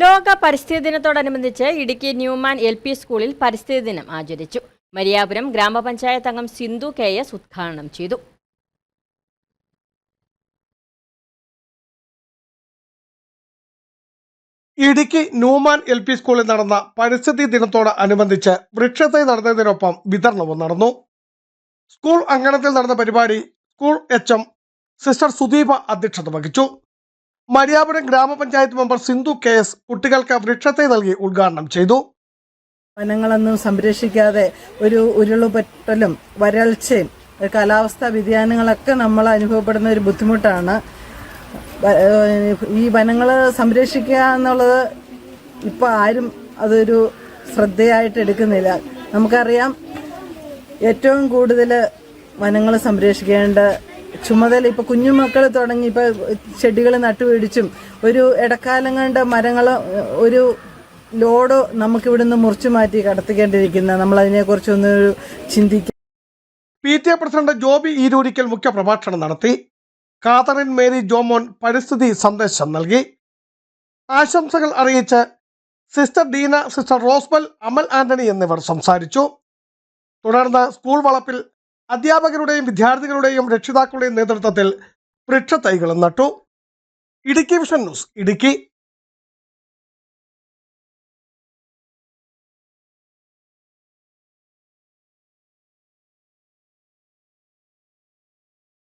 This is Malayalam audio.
ലോക പരിസ്ഥിതി ദിനത്തോടനുബന്ധിച്ച് ഇടുക്കി ന്യൂമാൻ എൽ പി സ്കൂളിൽ പരിസ്ഥിതി ദിനം ആചരിച്ചു. മരിയാപുരം ഗ്രാമപഞ്ചായത്ത് അംഗം സിന്ധു കെ എസ് ഉദ്ഘാടനം ചെയ്തു. ഇടുക്കി ന്യൂമാൻ എൽ പി സ്കൂളിൽ നടന്ന പരിസ്ഥിതി ദിനത്തോടനുബന്ധിച്ച് വൃക്ഷത്തൈ നടന്നതിനൊപ്പം വിതരണവും നടന്നു. സ്കൂൾ അങ്കണത്തിൽ നടന്ന പരിപാടി school H M sister Sudeepa അധ്യക്ഷത വഹിച്ചു. മരിയാപുരം ഗ്രാമപഞ്ചായത്ത് മെമ്പർ സിന്ധു കെ എസ് കുട്ടികൾക്ക് വൃക്ഷത്തെ നൽകി ഉദ്ഘാടനം ചെയ്തു. വനങ്ങളൊന്നും സംരക്ഷിക്കാതെ ഒരു ഉരുളുപൊട്ടലും വരൾച്ചയും കാലാവസ്ഥാ വ്യതിയാനങ്ങളൊക്കെ നമ്മൾ അനുഭവപ്പെടുന്ന ഒരു ബുദ്ധിമുട്ടാണ്. ഈ വനങ്ങൾ സംരക്ഷിക്കുക എന്നുള്ളത് ഇപ്പോൾ ആരും അതൊരു ശ്രദ്ധയായിട്ട് എടുക്കുന്നില്ല. നമുക്കറിയാം ഏറ്റവും കൂടുതൽ വനങ്ങൾ സംരക്ഷിക്കേണ്ട ചുമതല ഇപ്പൊ കുഞ്ഞുമക്കൾ തുടങ്ങി ഇപ്പൊ ചെടികൾ നട്ടുപിടിച്ചും ഒരു ഇടക്കാലം കണ്ട മരങ്ങൾ ഒരു ലോഡ് നമുക്കിവിടുന്ന് മുറിച്ചു മാറ്റി കടത്തിക്കേണ്ടിയിരിക്കുന്ന നമ്മളതിനെക്കുറിച്ചൊന്ന് ചിന്തിക്കുക P T A president Joby Eeroorickal മുഖ്യ പ്രഭാഷണം നടത്തി. കാതറിൻ മേരി ജോമോൻ പരിസ്ഥിതി സന്ദേശം നൽകി. ആശംസകൾ അറിയിച്ച് സിസ്റ്റർ ഡീന സിസ്റ്റർ റോസ്ബൽ അമൽ ആന്റണി എന്നിവർ സംസാരിച്ചു. തുടർന്ന് സ്കൂൾ വളപ്പിൽ അധ്യാപകരുടെയും വിദ്യാർത്ഥികളുടെയും രക്ഷിതാക്കളുടെയും നേതൃത്വത്തിൽ വൃക്ഷത്തൈകളും നട്ടു. Idukki vision news Idukki.